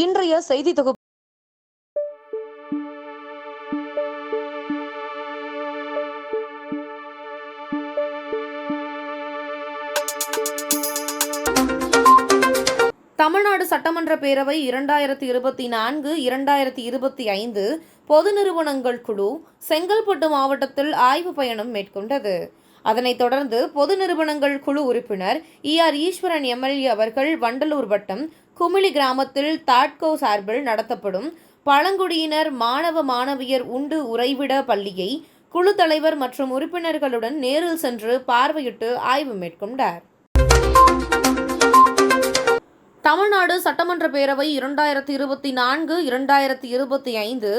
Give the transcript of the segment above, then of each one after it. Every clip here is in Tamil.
இன்றைய செய்தி தொகுப்பு. தமிழ்நாடு சட்டமன்ற பேரவை இரண்டாயிரத்தி இருபத்தி நான்கு இரண்டாயிரத்தி இருபத்தி ஐந்து பொது நிறுவனங்கள் குழு செங்கல்பட்டு மாவட்டத்தில் ஆய்வு பயணம் மேற்கொண்டது. அதனைத் தொடர்ந்து பொது நிறுவனங்கள் குழு உறுப்பினர் இ ஆர் ஈஸ்வரன் எம்எல்ஏ அவர்கள் வண்டலூர் வட்டம் குமிளி கிராமத்தில் தாட்கோ சார்பில் நடத்தப்படும் பழங்குடியினர் மாணவ மாணவியர் உண்டு உறைவிட பள்ளியை குழு தலைவர் மற்றும் உறுப்பினர்களுடன் நேரில் சென்று பார்வையிட்டு ஆய்வு மேற்கொண்டார். தமிழ்நாடு சட்டமன்ற பேரவை இரண்டாயிரத்தி இருபத்தி நான்கு இரண்டாயிரத்தி இருபத்தி ஐந்து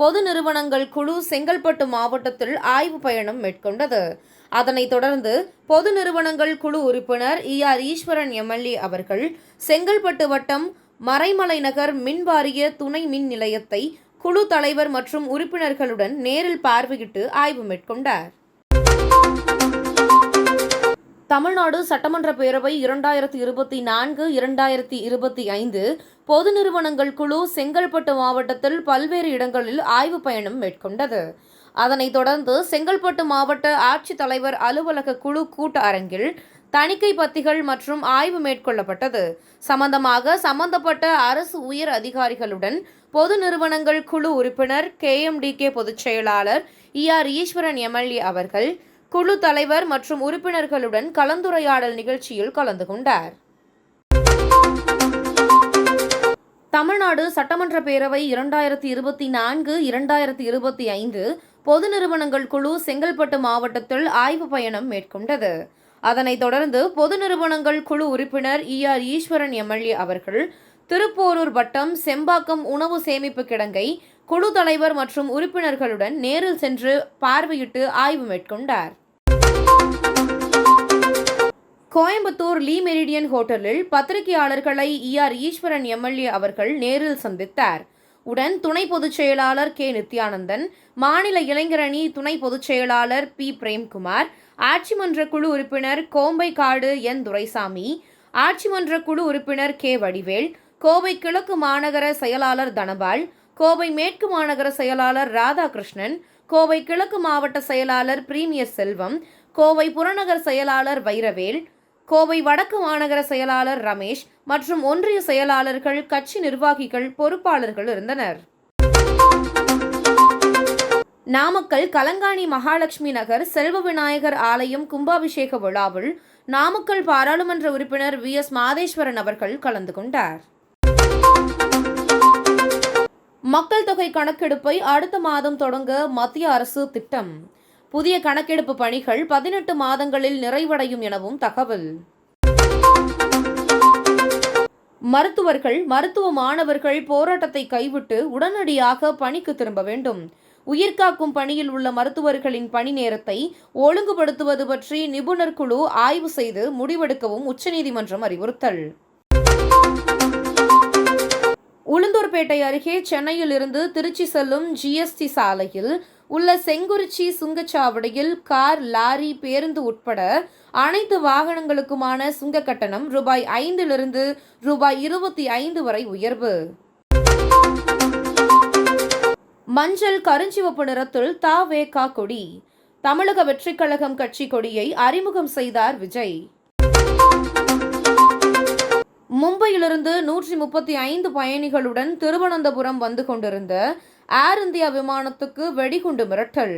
பொது நிறுவனங்கள் குழு செங்கல்பட்டு மாவட்டத்தில் ஆய்வு பயணம் மேற்கொண்டது. அதனைத் தொடர்ந்து பொது நிறுவனங்கள் குழு உறுப்பினர் இ ஆர் ஈஸ்வரன் எம்எல்ஏ அவர்கள் செங்கல்பட்டு வட்டம் மறைமலை நகர் மின் வாரிய துணை மின் நிலையத்தை குழு தலைவர் மற்றும் உறுப்பினர்களுடன் நேரில் பார்வையிட்டு ஆய்வு மேற்கொண்டார். தமிழ்நாடு சட்டமன்ற பேரவை இரண்டாயிரத்தி இருபத்தி நான்கு இரண்டாயிரத்தி இருபத்தி ஐந்து பொது நிறுவனங்கள் குழு செங்கல்பட்டு மாவட்டத்தில் பல்வேறு இடங்களில் ஆய்வு பயணம் மேற்கொண்டது. அதனைத் தொடர்ந்து செங்கல்பட்டு மாவட்ட ஆட்சித்தலைவர் அலுவலக குழு கூட்ட அரங்கில் தணிக்கை பத்திகள் மற்றும் ஆய்வு மேற்கொள்ளப்பட்டது. சம்பந்தமாக சம்பந்தப்பட்ட அரசு உயர் அதிகாரிகளுடன் பொது நிறுவனங்கள் குழு உறுப்பினர் கேஎம்டிகே பொதுச் செயலாளர் இ. ஆர். ஈஸ்வரன் எம்எல்ஏ அவர்கள் குழு தலைவர் மற்றும் உறுப்பினர்களுடன் கலந்துரையாடல் நிகழ்ச்சியில் கலந்து கொண்டார். தமிழ்நாடு சட்டமன்ற பேரவை இரண்டாயிரத்தி இருபத்தி நான்கு இரண்டாயிரத்தி இருபத்தி ஐந்து பொது நிறுவனங்கள் குழு செங்கல்பட்டு மாவட்டத்தில் ஆய்வு பயணம் மேற்கொண்டது. அதனைத் தொடர்ந்து பொது நிறுவனங்கள் குழு உறுப்பினர் இ ஆர் ஈஸ்வரன் எம்எல்ஏ அவர்கள் திருப்போரூர் வட்டம் செம்பாக்கம் உணவு சேமிப்பு கிடங்கை குழு தலைவர் மற்றும் உறுப்பினர்களுடன் நேரில் சென்று பார்வையிட்டு ஆய்வு மேற்கொண்டார். கோயம்புத்தூர் லீ மெரிடியன் ஹோட்டலில் பத்திரிகையாளர்களை இஆர் ஈஸ்வரன் எம்எல்ஏ அவர்கள் நேரில் சந்தித்தார். உடன் துணை பொதுச் செயலாளர் கே. நித்யானந்தன் மாநில இளைஞரணி துணை பொதுச் செயலாளர் பி. பிரேம்குமார் ஆட்சிமன்ற குழு உறுப்பினர் கோம்பைக்காடு என். துரைசாமி ஆட்சிமன்ற குழு உறுப்பினர் கே. வடிவேல் கோவை கிழக்கு மாநகர செயலாளர் தனபால் கோவை மேற்கு மாநகர செயலாளர் ராதாகிருஷ்ணன் கோவை கிழக்கு மாவட்ட செயலாளர் பிரீமியர் செல்வம் கோவை புறநகர் செயலாளர் வைரவேல் கோவை வடக்கு மாநகர செயலாளர் ரமேஷ் மற்றும் ஒன்றிய செயலாளர்கள் கட்சி நிர்வாகிகள் பொறுப்பாளர்கள் இருந்தனர். நாமக்கல் கலங்காணி மகாலட்சுமி நகர் செல்வ விநாயகர் ஆலயம் கும்பாபிஷேக விழாவில் நாமக்கல் பாராளுமன்ற உறுப்பினர் வி. எஸ். மாதேஸ்வரன் அவர்கள் கலந்து கொண்டார். மக்கள் தொகை கணக்கெடுப்பை அடுத்த மாதம் தொடங்க மத்திய அரசு திட்டம். புதிய கணக்கெடுப்பு பணிகள் பதினெட்டு மாதங்களில் நிறைவடையும் எனவும் தகவல். மருத்துவர்கள் மருத்துவ மாணவர்கள் போராட்டத்தை கைவிட்டு உடனடியாக பணிக்கு திரும்ப வேண்டும். உயிர்காக்கும் பணியில் உள்ள மருத்துவர்களின் பணி நேரத்தை ஒழுங்குபடுத்துவது பற்றி நிபுணர் குழு ஆய்வு செய்து முடிவெடுக்கவும் உச்சநீதிமன்றம் அறிவுறுத்தல். உளுந்தூர்பேட்டை அருகே சென்னையில் இருந்து திருச்சி செல்லும் ஜிஎஸ்டி சாலையில் உள்ள செங்குறிச்சி சுங்கச்சாவடியில் கார் லாரி பேருந்து உட்பட அனைத்து வாகனங்களுக்குமான சுங்க கட்டணம் ரூபாய் ஐந்திலிருந்து ரூபாய் இருபத்தி ஐந்து வரை உயர்வு. மஞ்சள் கருஞ்சிவப்பு நிறத்தில் தாவேகா கொடி. தமிழக வெற்றிக் கழகம் கட்சி கொடியை அறிமுகம் செய்தார் விஜய். மும்பையிலிருந்து நூற்றி முப்பத்தி ஐந்து பயணிகளுடன் திருவனந்தபுரம் வந்து கொண்டிருந்த ஏர் இந்தியா விமானத்துக்கு வெடிகுண்டு மிரட்டல்.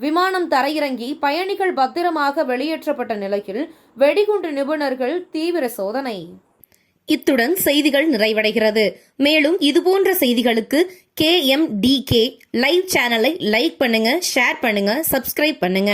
விமானம் தரையிறங்கி பயணிகள் பத்திரமாக வெளியேற்றப்பட்ட நிலையில் வெடிகுண்டு நிபுணர்கள் தீவிர சோதனை. இத்துடன் செய்திகள் நிறைவடைகிறது. மேலும் இதுபோன்ற செய்திகளுக்கு K M D K live சேனலை லைக் பண்ணுங்க ஷேர் பண்ணுங்க சப்ஸ்கிரைப் பண்ணுங்க.